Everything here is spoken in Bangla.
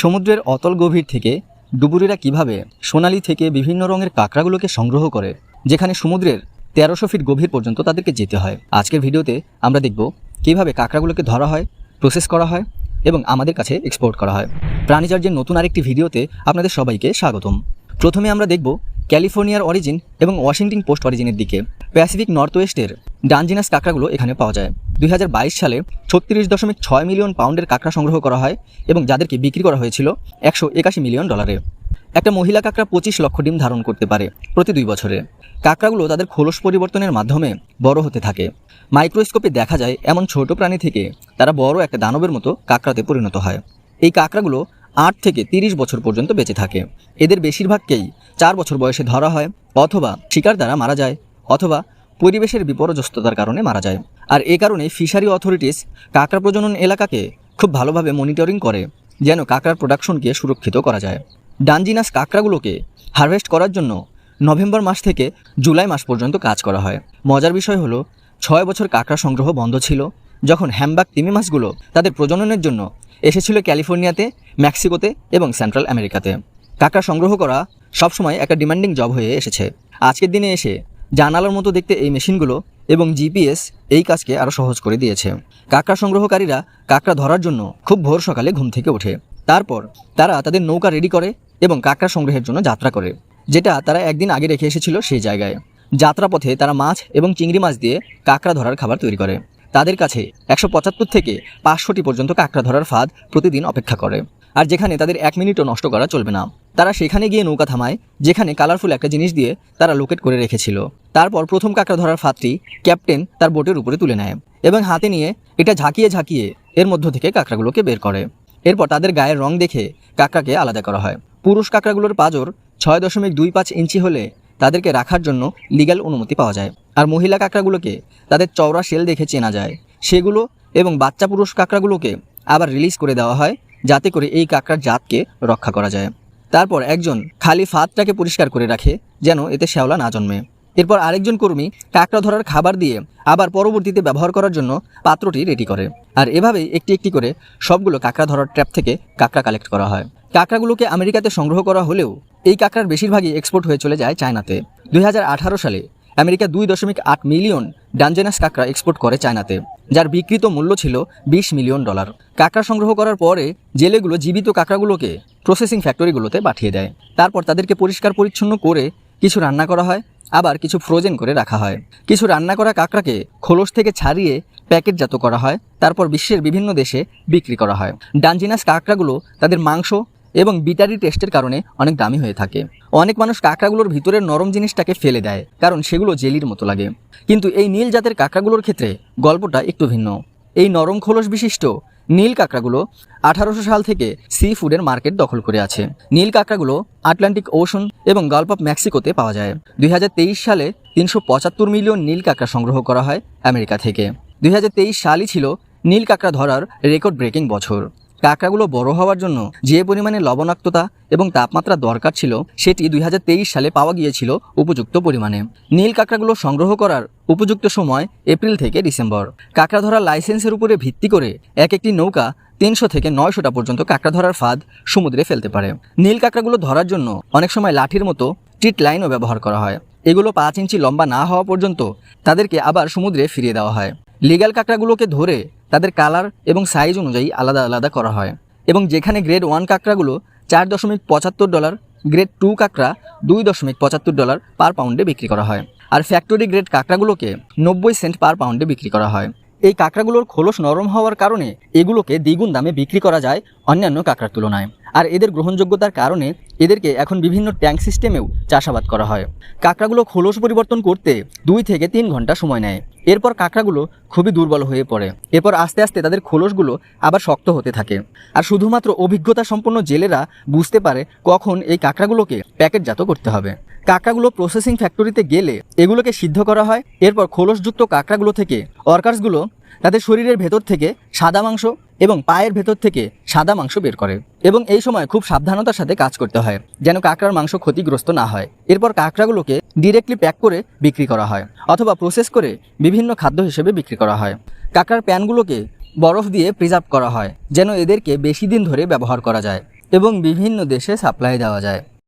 সমুদ্রের অতল গভীর থেকে ডুবুরিরা কীভাবে সোনালি থেকে বিভিন্ন রঙের কাঁকড়াগুলোকে সংগ্রহ করে, যেখানে সমুদ্রের তেরোশো ফিট গভীর পর্যন্ত তাদেরকে যেতে হয়। আজকের ভিডিওতে আমরা দেখব কীভাবে কাঁকড়াগুলোকে ধরা হয় প্রসেস করা হয় এবং আমাদের কাছে এক্সপোর্ট করা হয়। প্রাণীচার্যের নতুন আরেকটি ভিডিওতে আপনাদের সবাইকে স্বাগতম। প্রথমে আমরা দেখব ক্যালিফোর্নিয়ার অরিজিন এবং ওয়াশিংটন পোস্ট অরিজিনের দিকে। প্যাসিফিক নর্থ ওয়েস্টের ডানজিনাস কাঁকড়াগুলো এখানে পাওয়া যায়। দুই হাজার বাইশ সালে ছত্রিশ দশমিক ছয় মিলিয়ন পাউন্ডের কাঁকড়া সংগ্রহ করা হয় এবং যাদেরকে বিক্রি করা হয়েছিল একশো একাশি মিলিয়ন ডলারে। একটা মহিলা কাঁকড়া পঁচিশ লক্ষ ডিম ধারণ করতে পারে প্রতি দুই বছরে। কাঁকড়াগুলো তাদের খোলস পরিবর্তনের মাধ্যমে বড় হতে থাকে। মাইক্রোস্কোপে দেখা যায় এমন ছোট প্রাণী থেকে তারা বড় একটা দানবের মতো কাঁকড়াতে পরিণত হয়। এই কাঁকড়াগুলো আট থেকে তিরিশ বছর পর্যন্ত বেঁচে থাকে। এদের বেশিরভাগকেই চার বছর বয়সে ধরা হয় অথবা শিকার দ্বারা মারা যায়। অথবা পরিবেশের বিপর্যস্ততার কারণে মারা যায়। আর এ কারণে ফিশারি অথরিটিস কাঁকড়া প্রজনন এলাকাকে খুব ভালোভাবে মনিটরিং করে, যেন কাঁকড়ার প্রোডাকশনকে সুরক্ষিত করা যায়। ডানজিনাস কাঁকড়াগুলোকে হারভেস্ট করার জন্য নভেম্বর মাস থেকে জুলাই মাস পর্যন্ত কাজ করা হয়। মজার বিষয় হলো, ছয় বছর কাঁকড়া সংগ্রহ বন্ধ ছিল, যখন হ্যামবাগ তিমি মাছগুলো তাদের প্রজননের জন্য এসেছিল ক্যালিফোর্নিয়াতে, মেক্সিকোতে এবং সেন্ট্রাল আমেরিকাতে। কাঁকড়া সংগ্রহ করা সবসময় একটা ডিমান্ডিং জব হয়ে এসেছে। আজকের দিনে এসে জানালার মতো দেখতে এই মেশিনগুলো এবং জিপিএস এই কাজকে আরও সহজ করে দিয়েছে। কাঁকড়া সংগ্রহকারীরা কাঁকড়া ধরার জন্য খুব ভোর সকালে ঘুম থেকে ওঠে। তারপর তারা তাদের নৌকা রেডি করে এবং কাঁকড়া সংগ্রহের জন্য যাত্রা করে, যেটা তারা একদিন আগে রেখে এসেছিল সেই জায়গায়। যাত্রাপথে তারা মাছ এবং চিংড়ি মাছ দিয়ে কাঁকড়া ধরার খাবার তৈরি করে। তাদের কাছে একশো পঁচাত্তর থেকে পাঁচশোটি পর্যন্ত কাঁকড়া ধরার ফাঁদ প্রতিদিন অপেক্ষা করে। আর যেখানে তাদের এক মিনিটও নষ্ট করা চলবে না। তারা সেখানে গিয়ে নৌকা থামায়, যেখানে কালারফুল একটা জিনিস দিয়ে তারা লোকেট করে রেখেছিল। তারপর প্রথম কাঁকড়া ধরার ফাঁদটি ক্যাপ্টেন তার বোটের উপরে তুলে নেয় এবং হাতে নিয়ে এটা ঝাঁকিয়ে ঝাঁকিয়ে এর মধ্য থেকে কাঁকড়াগুলোকে বের করে। এরপর তাদের গায়ের রং দেখে কাঁকড়াকে আলাদা করা হয়। পুরুষ কাঁকড়াগুলোর পাজর ছয় দশমিক দুই পাঁচ ইঞ্চি হলে তাদেরকে রাখার জন্য লিগ্যাল অনুমতি পাওয়া যায়। আর মহিলা কাঁকড়াগুলোকে তাদের চওড়া সেল দেখে চেনা যায়। সেগুলো এবং বাচ্চা পুরুষ কাঁকড়াগুলোকে আবার রিলিজ করে দেওয়া হয় যাতে করে এই কাঁকড়ার জাতকে রক্ষা করা যায়। তারপর একজন খালি ফাঁদটাকে পরিষ্কার করে রাখে, যেন এতে শ্যাওলা না জন্মে। এরপর আরেকজন কর্মী কাঁকড়া ধরার খাবার দিয়ে আবার পরবর্তীতে ব্যবহার করার জন্য পাত্রটি রেডি করে। আর এভাবেই একটি একটি করে সবগুলো কাঁকড়া ধরার ট্র্যাপ থেকে কাঁকড়া কালেক্ট করা হয়। কাঁকড়াগুলোকে আমেরিকাতে সংগ্রহ করা হলেও এই কাঁকড়ার বেশিরভাগই এক্সপোর্ট হয়ে চলে যায় চায়নাতে। দুই হাজার আঠারো সালে আমেরিকা দুই দশমিক আট মিলিয়ন ডানজেনাস কাঁকড়া এক্সপোর্ট করে চায়নাতে, যার বিকৃত মূল্য ছিল বিশ মিলিয়ন ডলার। কাঁকড়া সংগ্রহ করার পরে জেলেগুলো জীবিত কাঁকড়াগুলোকে প্রসেসিং ফ্যাক্টরিগুলোতে পাঠিয়ে দেয়। তারপর তাদেরকে পরিষ্কার পরিচ্ছন্ন করে কিছু রান্না করা হয়, আবার কিছু ফ্রোজেন করে রাখা হয়। কিছু রান্না করা কাঁকড়াকে খোলস থেকে ছাড়িয়ে প্যাকেটজাত করা হয়, তারপর বিশ্বের বিভিন্ন দেশে বিক্রি করা হয়। ডানজিনাস কাঁকড়াগুলো তাদের মাংস এবং বিটারি টেস্টের কারণে অনেক দামি হয়ে থাকে। অনেক মানুষ কাঁকড়াগুলোর ভিতরের নরম জিনিসটাকে ফেলে দেয়, কারণ সেগুলো জেলির মতো লাগে। কিন্তু এই নীল জাতের কাঁকড়াগুলোর ক্ষেত্রে গল্পটা একটু ভিন্ন। এই নরম খোলস বিশিষ্ট নীল কাঁকড়াগুলো আঠারোশো সাল থেকে সি ফুডের মার্কেট দখল করে আছে। নীল কাঁকড়াগুলো আটলান্টিক ওশন এবং গালফ অফ মেক্সিকোতে পাওয়া যায়। দুই হাজার তেইশ সালে তিনশো পঁচাত্তর মিলিয়ন নীল কাঁকড়া সংগ্রহ করা হয় আমেরিকা থেকে। দুই হাজার তেইশ সালই ছিল নীল কাঁকড়া ধরার রেকর্ড ব্রেকিং বছর। কাঁকড়াগুলো বড় হওয়ার জন্য যে পরিমাণে লবণাক্ততা এবং তাপমাত্রা দরকার ছিল, সেটি দুই হাজার তেইশ সালে পাওয়া গিয়েছিল উপযুক্ত পরিমাণে। নীল কাঁকড়াগুলো সংগ্রহ করার উপযুক্ত সময় এপ্রিল থেকে ডিসেম্বর। কাঁকড়া ধরার লাইসেন্সের উপরে ভিত্তি করে এক একটি নৌকা তিনশো থেকে নয়শোটা পর্যন্ত কাঁকড়া ধরার ফাঁদ সমুদ্রে ফেলতে পারে। নীল কাঁকড়াগুলো ধরার জন্য অনেক সময় লাঠির মতো টিট লাইনও ব্যবহার করা হয়। এগুলো পাঁচ ইঞ্চি লম্বা না হওয়া পর্যন্ত তাদেরকে আবার সমুদ্রে ফিরিয়ে দেওয়া হয়। লিগাল কাঁকড়াগুলোকে ধরে তাদের কালার এবং সাইজ অনুযায়ী আলাদা আলাদা করা হয়। এবং যেখানে গ্রেড ওয়ান কাঁকড়াগুলো চার দশমিক পঁচাত্তর ডলার গ্রেড টু কাঁকড়া দুই দশমিক পঁচাত্তর ডলার পার পাউন্ডে বিক্রি করা হয়। আর ফ্যাক্টরি গ্রেড কাঁকড়াগুলোকে নব্বই সেন্ট পার পাউন্ডে বিক্রি করা হয়। এই কাঁকড়াগুলোর খোলস নরম হওয়ার কারণে এগুলোকে দ্বিগুণ দামে বিক্রি করা যায় অন্যান্য কাঁকড়ার তুলনায়। আর এদের গ্রহণযোগ্যতার কারণে এদেরকে এখন বিভিন্ন ট্যাঙ্ক সিস্টেমেও চাষাবাদ করা হয়। কাঁকড়াগুলো খোলস পরিবর্তন করতে দুই থেকে তিন ঘণ্টা সময় নেয়। এরপর কাঁকড়াগুলো খুবই দুর্বল হয়ে পড়ে। এরপর আস্তে আস্তে তাদের খোলসগুলো আবার শক্ত হতে থাকে। আর শুধুমাত্র অভিজ্ঞতা সম্পন্ন জেলেরা বুঝতে পারে কখন এই কাঁকড়াগুলোকে প্যাকেটজাত করতে হবে। কাঁকড়াগুলো প্রসেসিং ফ্যাক্টরিতে গেলে এগুলোকে সিদ্ধ করা হয়। এরপর খোলসযুক্ত কাঁকড়াগুলো থেকে অর্কার্সগুলো তাদের শরীরের ভেতর থেকে সাদা মাংস এবং পায়ের ভেতর থেকে সাদা মাংস বের করে এবং এই সময় খুব সাবধানতার সাথে কাজ করতে হয় যেন কাঁকড়ার মাংস ক্ষতিগ্রস্ত না হয়। এরপর কাঁকড়াগুলোকে ডিরেক্টলি প্যাক করে বিক্রি করা হয় অথবা প্রসেস করে বিভিন্ন খাদ্য হিসেবে বিক্রি করা হয়। কাঁকড়ার প্যানগুলোকে বরফ দিয়ে প্রিজার্ভ করা হয় যেন এদেরকে বেশি দিন ধরে ব্যবহার করা যায় এবং বিভিন্ন দেশে সাপ্লাই দেওয়া যায়।